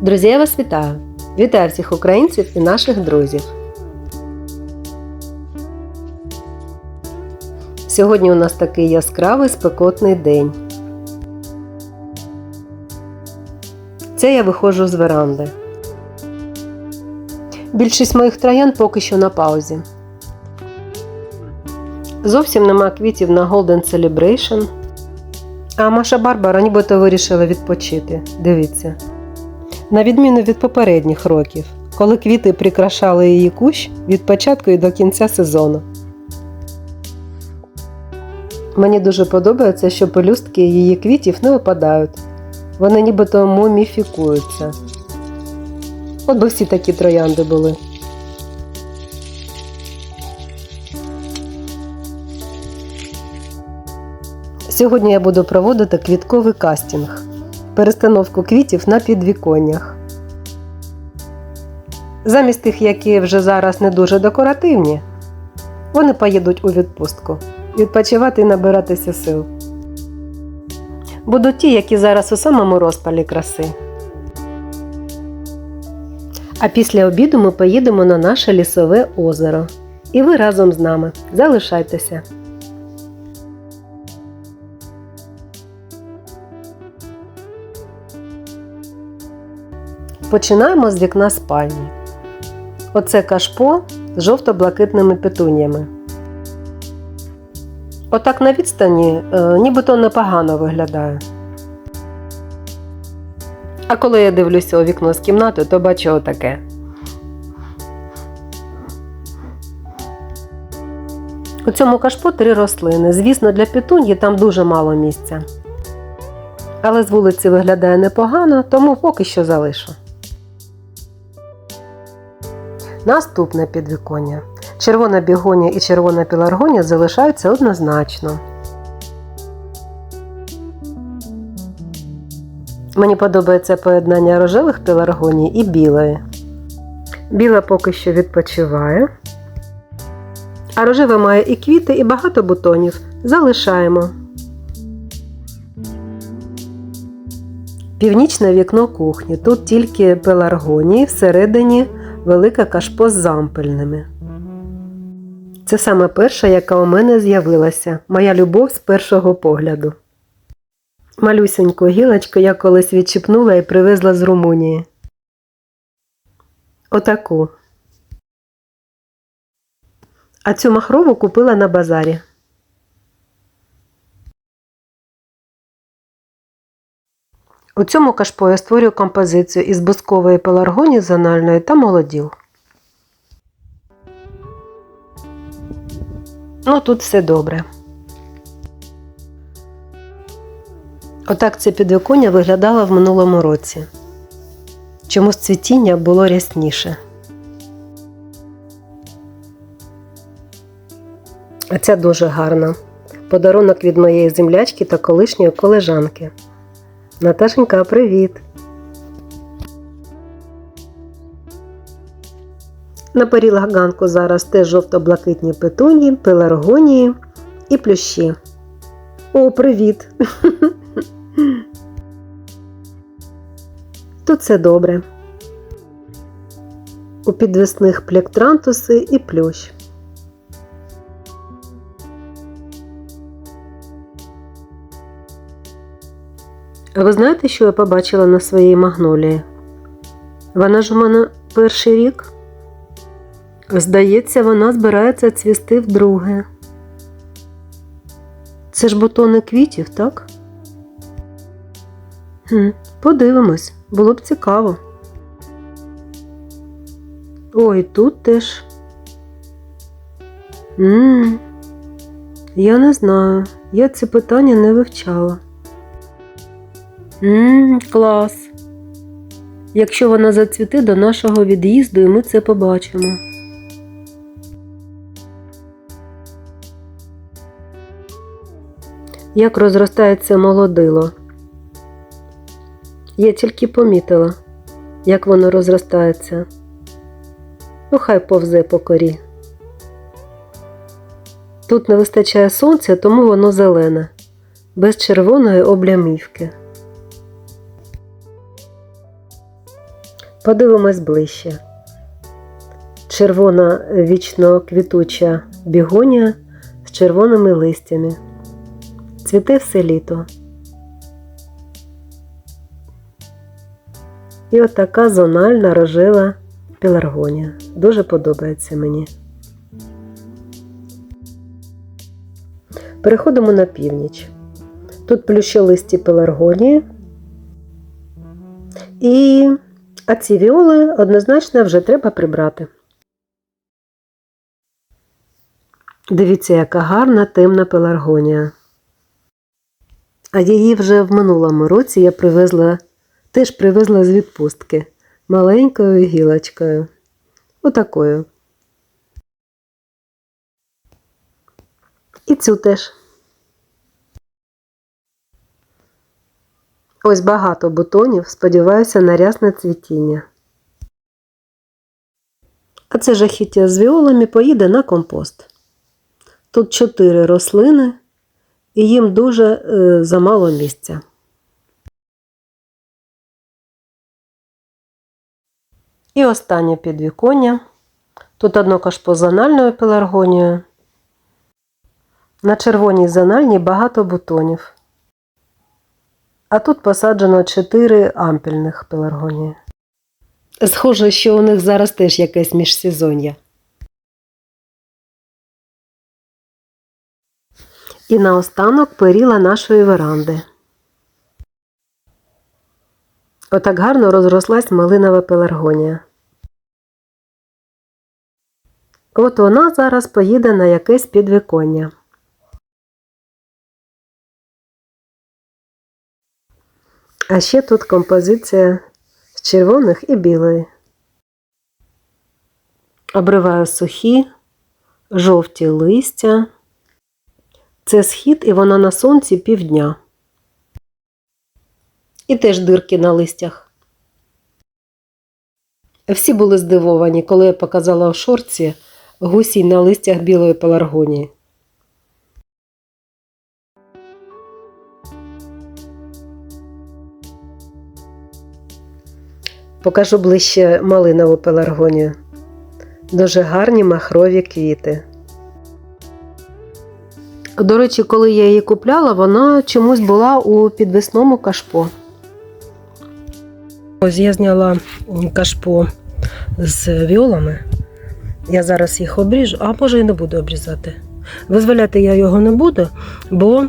Друзі, я вас вітаю! Вітаю всіх українців і наших друзів. Сьогодні у нас такий яскравий спекотний день. Це я виходжу з веранди. Більшість моїх троян поки що на паузі. Зовсім нема квітів на Golden Celebration. А Маша Барбара нібито вирішила відпочити. Дивіться. На відміну від попередніх років, коли квіти прикрашали її кущ від початку і до кінця сезону. Мені дуже подобається, що пелюстки її квітів не випадають. Вони нібито муміфікуються. От би всі такі троянди були. Сьогодні я буду проводити квітковий кастинг перестановку квітів на підвіконнях. Замість тих, які вже зараз не дуже декоративні, вони поїдуть у відпустку, відпочивати і набиратися сил. Будуть ті, які зараз у самому розпалі краси. А після обіду ми поїдемо на наше лісове озеро. І ви разом з нами залишайтеся. Починаємо з вікна спальні. Оце кашпо з жовто-блакитними петуніями. Отак на відстані е, нібито непогано виглядає. А коли я дивлюся у вікно з кімнати, то бачу отаке. У цьому кашпо три рослини. Звісно, для петуньї там дуже мало місця. Але з вулиці виглядає непогано, тому поки що залишу. Наступне підвіконня. Червона бігонія і червона піларгонія залишаються однозначно. Мені подобається поєднання рожевих піларгоній і білої. Біла поки що відпочиває. А рожева має і квіти, і багато бутонів. Залишаємо. Північне вікно кухні. Тут тільки пеларгонії всередині велика кашпо з зампельними. Це саме перша, яка у мене з'явилася, моя любов з першого погляду. Малюсеньку гілочку я колись відчіпнула і привезла з Румунії. Отаку. А цю махрову купила на базарі. У цьому кашпо я створюю композицію із бускової пеларгонії зональної та молоділ. Ну тут все добре. Отак це підвиконня виглядало в минулому році. Чомусь цвітіння було рясніше. А ця дуже гарна. Подарунок від моєї землячки та колишньої колежанки. Наташенька, привіт! На перілах ганку зараз теж жовто-блакитні петунії, пеларгонії і плющі. О, привіт! Тут все добре. У підвісних плектрантуси і плющ. Ви знаєте, що я побачила на своїй магнолії? Вона ж у мене перший рік. Здається, вона збирається цвісти вдруге. Це ж бутони квітів, так? Хм, Подивимось, було б цікаво. Ой, тут теж. Ммм, я не знаю, я це питання не вивчала. Ммм, клас. Якщо вона зацвіте до нашого від'їзду, і ми це побачимо. Як розростається молодило. Я тільки помітила, як воно розростається. Ну, хай повзе по корі. Тут не вистачає сонця, тому воно зелене, без червоної облямівки. Подивимось ближче. Червона вічно квітуча бігонія з червоними листями. Цвіте все літо. І от зональна рожева пеларгонія. Дуже подобається мені. Переходимо на північ. Тут плющолисті пеларгонії. І а ці віоли однозначно вже треба прибрати. Дивіться, яка гарна темна пеларгонія. А її вже в минулому році я привезла, теж привезла з відпустки маленькою гілочкою. Отакою. І цю теж. Ось багато бутонів, сподіваюся, на рясне цвітіння. А це жахіття з віолами поїде на компост. Тут чотири рослини, і їм дуже е, замало місця. І останнє підвіконня. Тут одно кашпо з анальною пеларгонією. На червоній зональній багато бутонів. А тут посаджено 4 ампельних пеларгонії. Схоже, що у них зараз теж якесь міжсезоння. І наостанок періла нашої веранди. Отак гарно розрослась малинова пеларгонія. От вона зараз поїде на якесь підвіконня. А ще тут композиція з червоних і білої. Обриваю сухі, жовті листя. Це схід і вона на сонці півдня. І теж дирки на листях. Всі були здивовані, коли я показала в шорці гусій на листях білої пеларгонії. Покажу ближче малинову пеларгонію. Дуже гарні махрові квіти. До речі, коли я її купляла, вона чомусь була у підвесному кашпо. Ось я зняла кашпо з віолами. Я зараз їх обріжу, а може і не буду обрізати. Визволяти я його не буду, бо,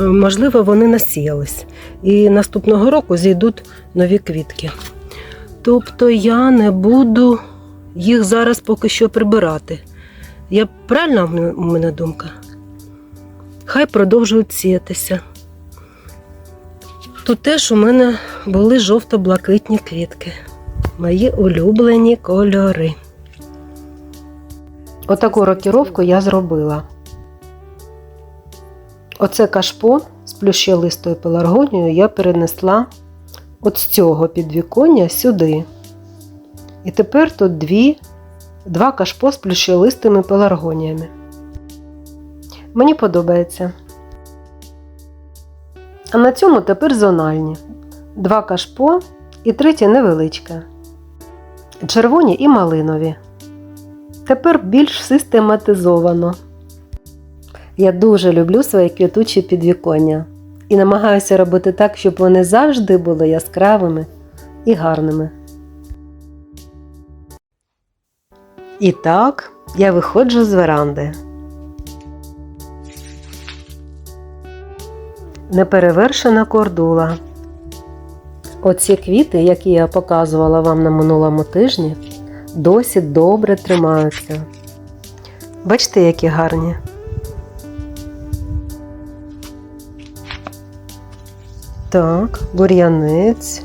можливо, вони насіялись. І наступного року зійдуть нові квітки. Тобто я не буду їх зараз поки що прибирати. Я правильна у мене думка? Хай продовжують сіятися. Тут теж у мене були жовто-блакитні квітки. Мої улюблені кольори. Отаку рокіровку я зробила. Оце кашпо з плющелистою пеларгонією я перенесла от з цього підвіконня сюди. І тепер тут дві, два кашпо з плющолистими пеларгоніями. Мені подобається. А на цьому тепер зональні. Два кашпо і третє невеличке. Червоні і малинові. Тепер більш систематизовано. Я дуже люблю свої квітучі підвіконня і намагаюся робити так, щоб вони завжди були яскравими і гарними. І так, я виходжу з веранди. Неперевершена кордула. Оці квіти, які я показувала вам на минулому тижні, досі добре тримаються. Бачите, які гарні. Так, бур'янець.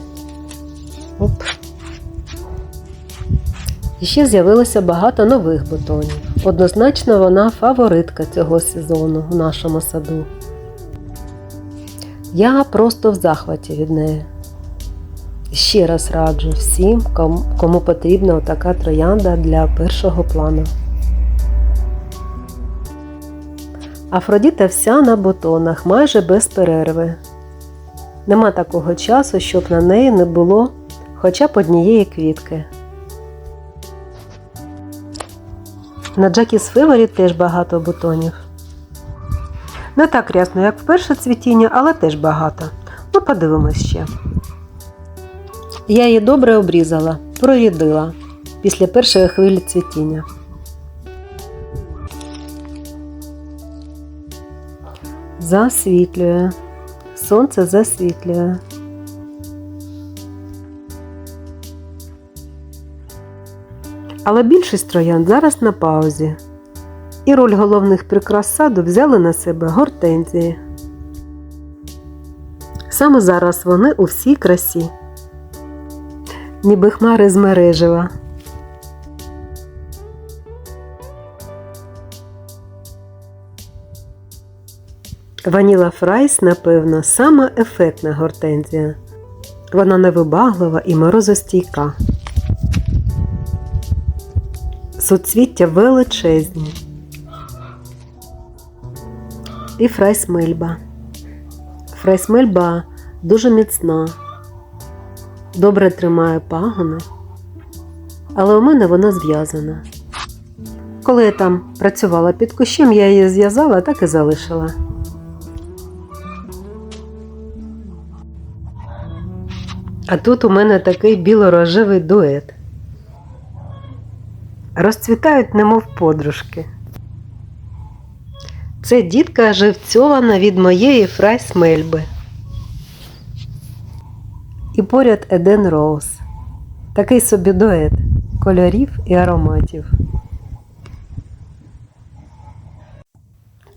Оп. І ще з'явилося багато нових бутонів. Однозначно, вона фаворитка цього сезону в нашому саду. Я просто в захваті від неї. Ще раз раджу всім, кому, потрібна така троянда для першого плану. Афродіта вся на бутонах, майже без перерви. Нема такого часу, щоб на неї не було хоча б однієї квітки. На Джакіс Феворі теж багато бутонів. Не так рясно, як в перше цвітіння, але теж багато. Ну, подивимось ще. Я її добре обрізала, прорідила після першої хвилі цвітіння. Засвітлює. Сонце засвітлює. Але більшість троянд зараз на паузі. І роль головних прикрас саду взяли на себе гортензії. Саме зараз вони у всій красі. Ніби хмари з мережева. Ваніла Фрайс, напевно, сама ефектна гортензія. Вона невибаглива і морозостійка. Суцвіття величезні. І Фрайс Мельба. Фрайс Мельба дуже міцна, добре тримає пагони, але у мене вона зв'язана. Коли я там працювала під кущем, я її зв'язала, так і залишила. А тут у мене такий біло-рожевий дует. Розцвітають, немов подружки. Це дітка живцьована від моєї фрайс Мельби. І поряд Еден Роуз. Такий собі дует кольорів і ароматів.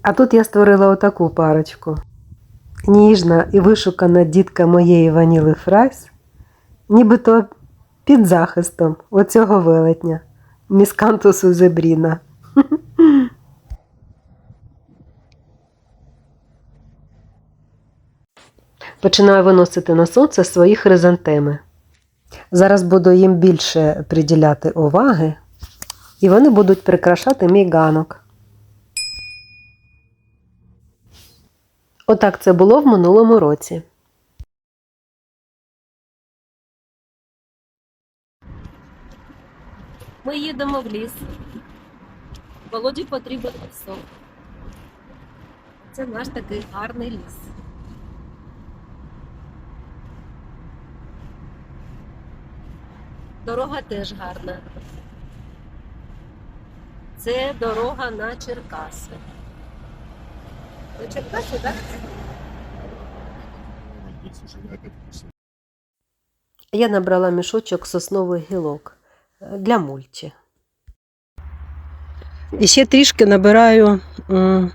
А тут я створила отаку парочку. Ніжна і вишукана дітка моєї ваніли Фрайс, нібито під захистом оцього велетня, міскантусу зебріна. Починаю виносити на сонце свої хризантеми. Зараз буду їм більше приділяти уваги, і вони будуть прикрашати мій ганок. Отак це було в минулому році. Ми їдемо в ліс. Володі потрібен пісок. Це наш такий гарний ліс. Дорога теж гарна. Це дорога на Черкаси. На Черкаси, так? Я набрала мішочок соснових гілок для мульчі. І ще трішки набираю м,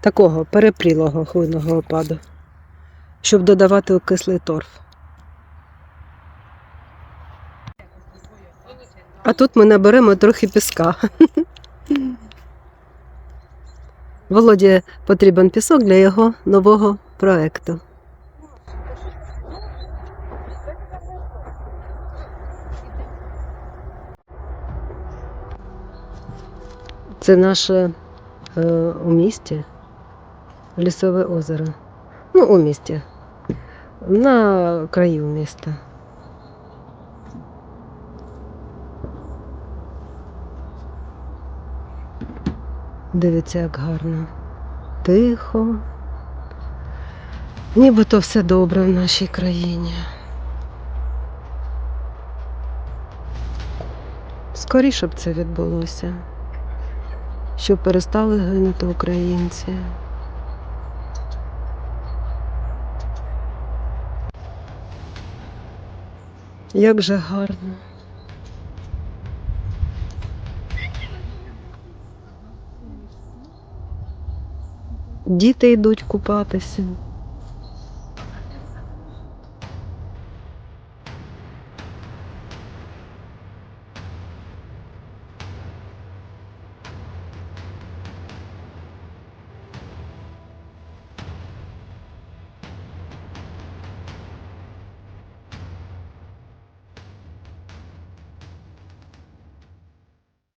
такого перепрілого хвойного опаду, щоб додавати окислий торф. А тут ми наберемо трохи піска. Володі потрібен пісок для його нового проекту. Це наше е, у місті лісове озеро. Ну, у місті. На краю міста. Дивіться, як гарно. Тихо. Нібито все добре в нашій країні. Скоріше б це відбулося щоб перестали гинути українці. Як же гарно. Діти йдуть купатися.